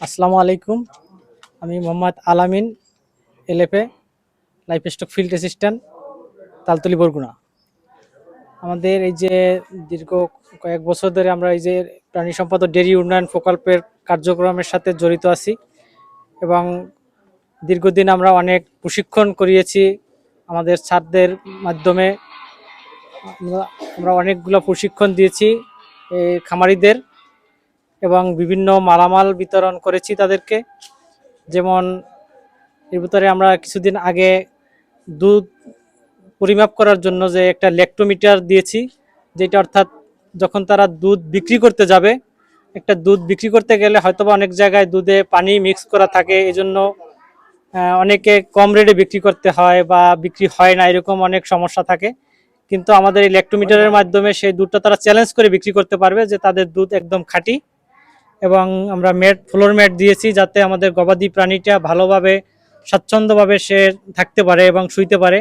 আসসালামু আলাইকুম। আমি Mohammad Alamin, LFA, livestock field assistant, Taltali Barguna. আমাদের এই যে দীর্ঘ কয়েক বছর ধরে আমরা এই যে প্রাণী সম্পদ ডেরি উন্নয়ন প্রকল্পের কার্যক্রমের সাথে জড়িত আছি এবং দীর্ঘদিন আমরা অনেক প্রশিক্ষণ করিয়েছি আমাদের ছাত্রদের মাধ্যমে। আমরা- অনেকগুলো প্রশিক্ষণ দিয়েছি খামারিদের এবং বিভিন্ন মালামাল বিতরণ করেছি তাদেরকে। যেমন, এর ভিতরে আমরা কিছুদিন আগে দুধ পরিমাপ করার জন্য যে একটা ল্যাক্টোমিটার দিয়েছি, যেটা অর্থাৎ যখন তারা দুধ বিক্রি করতে যাবে, একটা দুধ বিক্রি করতে গেলে হয়তোবা অনেক জায়গায় দুধে পানি মিক্স করা থাকে, এজন্য অনেকে কম রেটে বিক্রি করতে হয় বা বিক্রি হয় না, এরকম অনেক সমস্যা থাকে। কিন্তু আমাদের এই ল্যাক্টোমিটারের মাধ্যমে সেই দুধটা তারা চ্যালেঞ্জ করে বিক্রি করতে পারবে যে তাদের দুধ একদম খাঁটি। এবং আমরা ম্যাট, ফ্লোর ম্যাট দিয়েছি যাতে আমাদের গবাদি প্রাণীটা ভালোভাবে, স্বাচ্ছন্দ্যভাবে সে থাকতে পারে এবং শুইতে পারে।